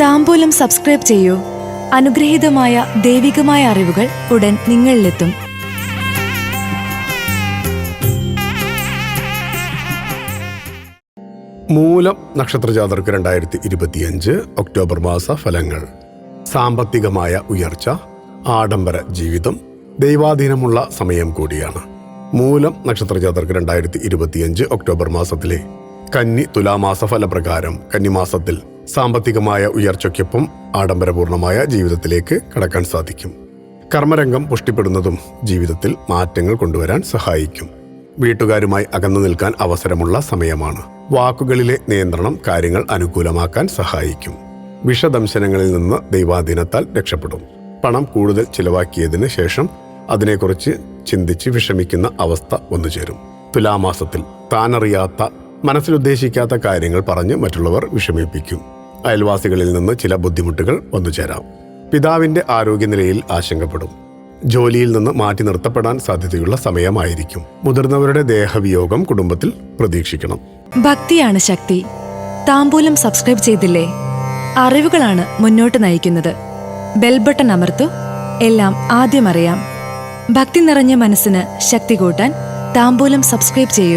താമ്പൂലം subscribe ചെയ്യൂ. അനുഗ്രഹീതമായ ദൈവികമായ അറിവുകൾ ഉടൻ നിങ്ങളിലെത്തും. മൂലം നക്ഷത്ര ജാതർക്ക് രണ്ടായിരത്തി ഇരുപത്തിയഞ്ച് ഒക്ടോബർ മാസ ഫലങ്ങൾ സാമ്പത്തികമായ ഉയർച്ച ആഡംബര ജീവിതം ദൈവാധീനമുള്ള സമയം കൂടിയാണ്. മൂലം നക്ഷത്ര ജാതർക്ക് രണ്ടായിരത്തി ഇരുപത്തിയഞ്ച് ഒക്ടോബർ മാസത്തിലെ കന്നി തുലാമാസ ഫലപ്രകാരം കന്നിമാസത്തിൽ സാമ്പത്തികമായ ഉയർച്ചയ്ക്കൊപ്പം ആഡംബരപൂർണമായ ജീവിതത്തിലേക്ക് കടക്കാൻ സാധിക്കും. കർമ്മരംഗം പുഷ്ടിപ്പെടുന്നതും ജീവിതത്തിൽ മാറ്റങ്ങൾ കൊണ്ടുവരാൻ സഹായിക്കും. വീട്ടുകാരുമായി അകന്നു നിൽക്കാൻ അവസരമുള്ള സമയമാണ്. വാക്കുകളിലെ നിയന്ത്രണം കാര്യങ്ങൾ അനുകൂലമാക്കാൻ സഹായിക്കും. വിഷദംശനങ്ങളിൽ നിന്ന് ദൈവാധീനത്താൽ രക്ഷപ്പെടും. പണം കൂടുതൽ ചിലവാക്കിയതിന് ശേഷം അതിനെക്കുറിച്ച് ചിന്തിച്ച് വിഷമിക്കുന്ന അവസ്ഥ വന്നുചേരും തുലാമാസത്തിൽ താനറിയാത്ത മനസ്സിലുദ്ദേശിക്കാത്ത കാര്യങ്ങൾ പറഞ്ഞ് മറ്റുള്ളവർ വിഷമിപ്പിക്കും. അയൽവാസികളിൽ നിന്ന് ചില ബുദ്ധിമുട്ടുകൾ വന്നുചേരാം പിതാവിന്റെ ആരോഗ്യനിലയിൽ ആശങ്കപ്പെടും. ജോലിയിൽ നിന്ന് മാറ്റി നിർത്തപ്പെടാൻ സാധ്യതയുള്ള സമയമായിരിക്കും. മുതിർന്നവരുടെ ദേഹവിയോഗം കുടുംബത്തിൽ പ്രതീക്ഷിക്കണം. ഭക്തിയാണ് ശക്തി. താമ്പൂലം സബ്സ്ക്രൈബ് ചെയ്തില്ലേ? അറിവുകളാണ് മുന്നോട്ട് നയിക്കുന്നത്. ബെൽബട്ടൺ അമർത്തു. എല്ലാം ആദ്യം അറിയാം. ഭക്തി നിറഞ്ഞ മനസ്സിന് ശക്തി കൂട്ടാൻ താമ്പൂലം സബ്സ്ക്രൈബ് ചെയ്യൂ.